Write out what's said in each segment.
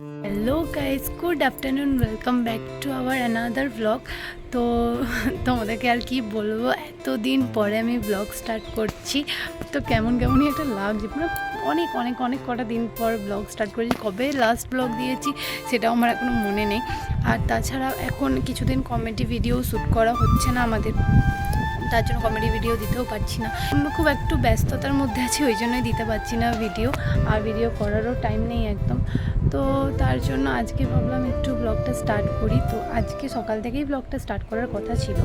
Hello guys good afternoon welcome back to our another blog তো তোমাদেরকে আর কি বলব, এতদিন পরে আমি ব্লগ স্টার্ট করছি। তো কেমন কেমনই একটা লাগছে মানে অনেক অনেক অনেক কটা দিন পর ব্লগ স্টার্ট করেছি। কবে লাস্ট ব্লগ দিয়েছি সেটাও আমার এখনও মনে নেই। আর তাছাড়া এখন কিছুদিন কমেডি ভিডিও শ্যুট করা হচ্ছে না আমাদের। তার জন্য কমেডি ভিডিও দিতেও পারছি না। খুব একটু ব্যস্ততার মধ্যে আছি, ওই জন্যই দিতে পারছি না ভিডিও আর ভিডিও করারও টাইম নেই একদম। তো তার জন্য আজকে ভাবলাম একটু ব্লগটা স্টার্ট করি। তো আজকে সকাল থেকেই ব্লগটা স্টার্ট করার কথা ছিল।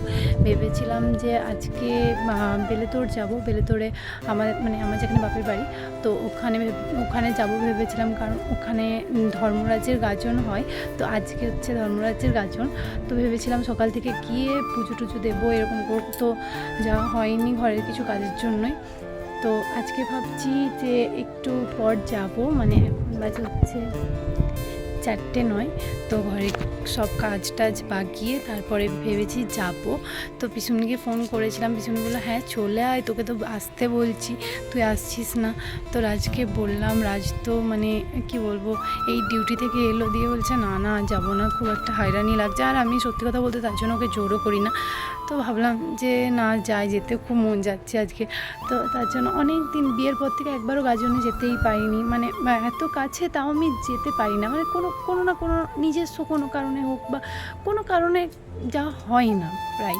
ভেবেছিলাম যে আজকে বেলেতোড় যাব। বেলেতোড়ে আমার মানে আমার যেখানে বাপের বাড়ি, তো ওখানে ওখানে যাব ভেবেছিলাম। কারণ ওখানে ধর্মরাজের গাজন হয়। তো আজকে হচ্ছে ধর্মরাজের গাজন। তো ভেবেছিলাম সকাল থেকে গিয়ে পুজো টুজো দেবো এরকম তো যাওয়া হয়নি ঘরের কিছু কাজের জন্যই। তো আজকে ভাবছি যে একটু পর যাব মানে এখন বাজে হচ্ছে চারটে নয়, তো ঘরে সব কাজ টাজ বাগিয়ে তারপরে ভেবেছি যাব। তো পিছুনিকে ফোন করেছিলাম, পিছুনি বলল হ্যাঁ চলে আয়, তোকে তো আসতে বলছি, তুই আসছিস না। তো রাজকে বললাম, রাজ তো মানে কি বলব, এই ডিউটি থেকে এলো দিয়ে বলছে, না না, যাব না, খুব একটা হয়রানি লাগছে। আর আমি সত্যি কথা বলতে তার জন্য ওকে জোরও করি না। তো ভাবলাম যে না, যাই, যেতে খুব মন যাচ্ছে আজকে। তো তার জন্য অনেক দিন বিয়ের পর থেকে একবারও গাজনে যেতেই পারিনি। মানে এত কাছে তাও আমি যেতে পারি না। মানে কোনো কোনো না কোনো নিজস্ব কোনো কারণে হোক বা কোনো কারণে যা হয় না প্রায়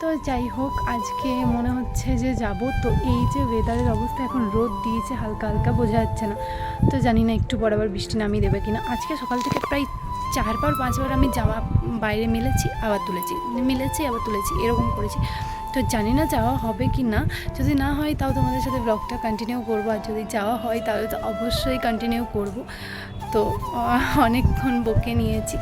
তো যাই হোক, আজকে মনে হচ্ছে যে যাব। তো এই যে ওয়েদারের অবস্থা এখন রোদ দিয়েছে, হালকা হালকা বোঝা যাচ্ছে না। তো জানি না একটু পর আবার বৃষ্টি নামিয়ে দেবে কিনা। আজকে সকাল থেকে প্রায় চারবার, পাঁচবার আমি জামা বাইরে মেলেছি, আবার তুলেছি। মিলেছি, আবার তুলেছি, এরকম করেছি। তো জানি না যাওয়া হবে কি না। যদি না হয় তাও তোমাদের সাথে ব্লগটা কন্টিনিউ করব, আর যদি যাওয়া হয় তাহলে তো অবশ্যই কন্টিনিউ করব। তো অনেকক্ষণ বকে নিয়েছি।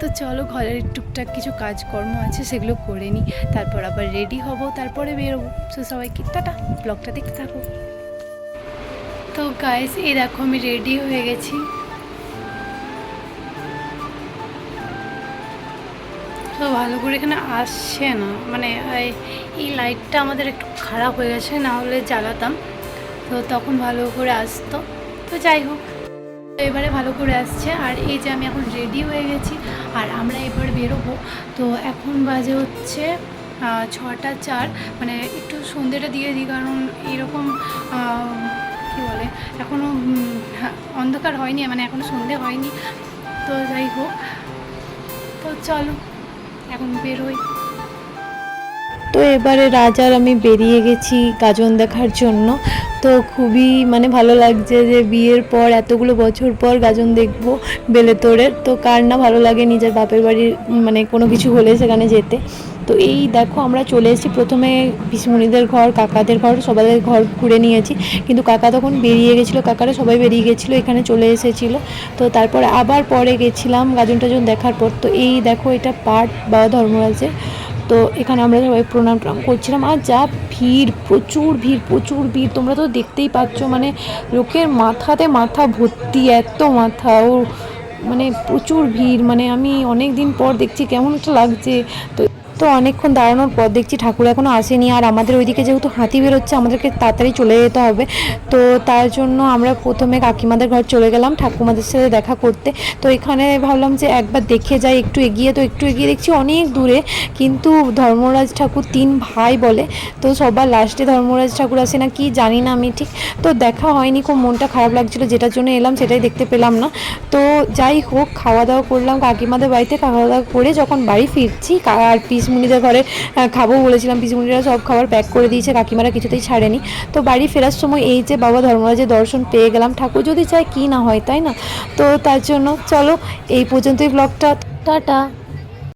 তো চলো, ঘরের টুকটাক কিছু কাজকর্ম আছে, সেগুলো করে নিই। তারপর আবার রেডি হব, তারপরে বেরোবো। তো সবাইকে টাটা ব্লগটা দেখতে থাকো। তো গাইস এই দেখো আমি রেডি হয়ে গেছি। তো ভালো করে এখানে আসছে না। মানে এই- লাইটটা আমাদের একটু খারাপ হয়ে গেছে, না হলে জ্বালাতাম। তো তখন ভালো করে আসতো। তো যাই হোক তো এবারে ভালো করে আসছে। আর এই যে আমি এখন রেডি হয়ে গেছি, আর আমরা এবার বেরোবো। তো এখন বাজে হচ্ছে ছটা চার। মানে একটু সন্ধ্যেটা দিয়ে দিই, কারণ এরকম কী বলে এখনও অন্ধকার হয়নি মানে এখনও সন্ধে হয়নি। তো যাই হোক, তো চলো। বেরোই। তো এবারে রাজার আমি বেরিয়ে গেছি গাজন দেখার জন্য। তো খুবই মানে ভালো লাগছে যে বিয়ের পর এতগুলো বছর পর গাজন দেখব বেলেতোড়ের। তো কার না ভালো লাগে নিজের বাপের বাড়ির মানে কোনো কিছু হলে সেখানে যেতে। তো এই দেখো আমরা চলে এসেছি। প্রথমে পিসমণিদের ঘর, কাকাদের ঘর সবাই ঘর ঘুরে নিয়েছি। কিন্তু কাকা তখন বেরিয়ে গেছিল, কাকারা সবাই বেরিয়ে গেছিল, এখানে চলে এসেছিল। তো তারপরে আবার পরে গেছিলাম গাজন টাজন দেখার পর। তো এই দেখো এটা পাট বাবা ধর্মরাজের। তো এখানে আমরা সবাই প্রণাম ট্রাম করছিলাম। আর যা ভিড়, প্রচুর ভিড় প্রচুর ভিড়। তোমরা তো দেখতেই পাচ্ছ মানে লোকের মাথাতে মাথা ভর্তি, এত মাথা। ও মানে প্রচুর ভিড় মানে আমি অনেক দিন পর দেখছি কেমন লাগছে। তো তো অনেকক্ষণ দাঁড়ানোর পর দেখছি ঠাকুর এখনও আসেনি। আর আমাদের ওইদিকে যেহেতু হাতি বেরোচ্ছে, আমাদেরকে তাড়াতাড়ি চলে যেতে হবে। তো তার জন্য আমরা প্রথমে কাকিমাদের ঘর চলে গেলাম, ঠাকুমাদের সাথে দেখা করতে। তো এখানে ভাবলাম যে একবার দেখে যাই, একটু এগিয়ে। তো একটু এগিয়ে দেখছি অনেক দূরে, কিন্তু ধর্মরাজ ঠাকুর তিন ভাই বলে। তো সবার লাস্টে ধর্মরাজ ঠাকুর আসে না, কি জানি না আমি ঠিক। তো দেখা হয়নি, খুব মনটা খারাপ লাগছিল, যেটার জন্য এলাম সেটাই দেখতে পেলাম না। তো যাই হোক, খাওয়া দাওয়া করলাম কাকিমাদের বাড়িতে। খাওয়া দাওয়া করে যখন বাড়ি ফিরছি আর পিসমুনিদের ঘরে খাব বলেছিলাম। পিসমুনিরা সব খাবার প্যাক করে দিয়েছে, কাকিমারা কিছুতেই ছাড়েনি। তো বাড়ি ফেরার সময় এই যে বাবা ধর্মরাজের দর্শন পেয়ে গেলাম। ঠাকুর যদি চায় কি না হয়, তাই না? তো তার জন্য চলো এই পর্যন্তই ব্লগটা টাটা।